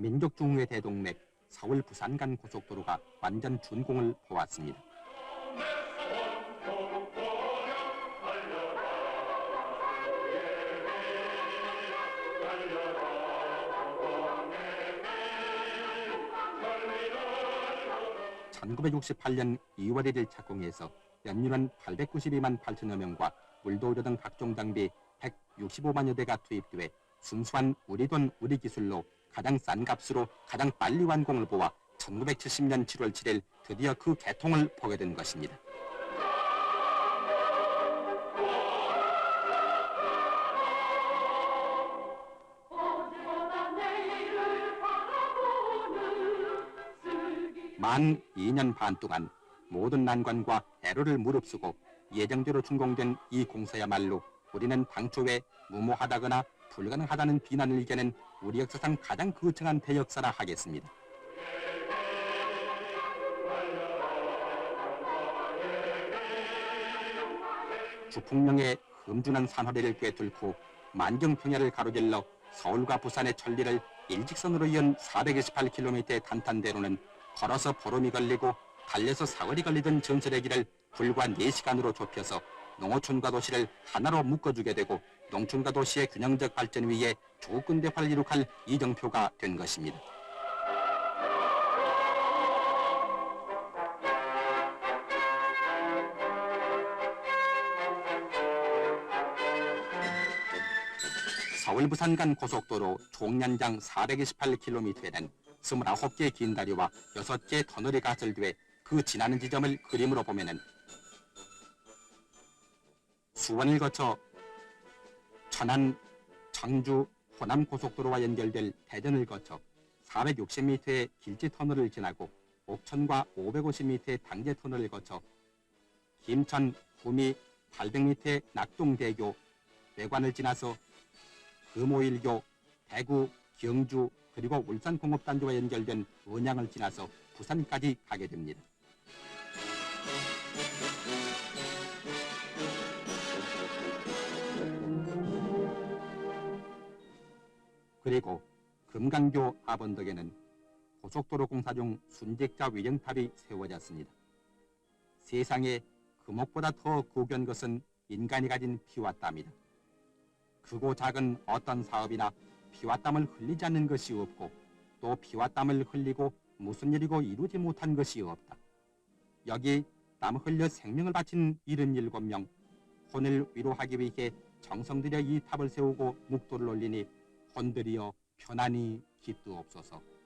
민족중흥의 대동맥 서울 부산 간 고속도로가 완전 준공을 보았습니다. (1968년 2월 1일) 착공해서 연륜은 892만 8천여 명과 물도우려 등 각종 장비 165만여 대가 투입돼 순수한 우리 돈 우리 기술로 가장 싼 값으로 가장 빨리 완공을 보아 1970년 7월 7일 드디어 그 개통을 보게 된 것입니다. 만 2년 반 동안 모든 난관과 애로를 무릅쓰고 예정대로 준공된 이 공사야말로 우리는 당초에 무모하다거나 불가능하다는 비난을 이겨낸 우리 역사상 가장 거창한 대역사라 하겠습니다. 주풍령의 흠준한 산허리를 꿰뚫고 만경평야를 가로질러 서울과 부산의 천리를 일직선으로 이은 428km의 탄탄대로는 걸어서 보름이 걸리고 달려서 사월이 걸리던 전설의 길을 불과 4시간으로 좁혀서 농어촌과 도시를 하나로 묶어주게 되고 농촌과 도시의 균형적 발전 위에 조근대화를 이룩할 이정표가 된 것입니다. 서울 부산 간 고속도로 총연장 428km에는 29개의 긴 다리와 6개의 터널이 가설돼 그 지나는 지점을 그림으로 보면은 수원을 거쳐 천안, 청주, 호남 고속도로와 연결될 대전을 거쳐 460m의 길지 터널을 지나고 옥천과 550m의 당제 터널을 거쳐 김천, 구미 800m의 낙동대교, 외관을 지나서 금오일교, 대구, 경주 그리고 울산 공업단지와 연결된 원양을 지나서 부산까지 가게 됩니다. 그리고 금강교 하번덕에는 고속도로 공사 중 순직자 위령탑이 세워졌습니다. 세상에 금옥보다 더 고귀한 것은 인간이 가진 피와 땀이다. 크고 작은 어떤 사업이나 피와 땀을 흘리지 않는 것이 없고 또 피와 땀을 흘리고 무슨 일이고 이루지 못한 것이 없다. 여기 땀 흘려 생명을 바친 77명 혼을 위로하기 위해 정성 들여 이 탑을 세우고 묵도를 올리니 혼들이여 편안히 깃두옵소서.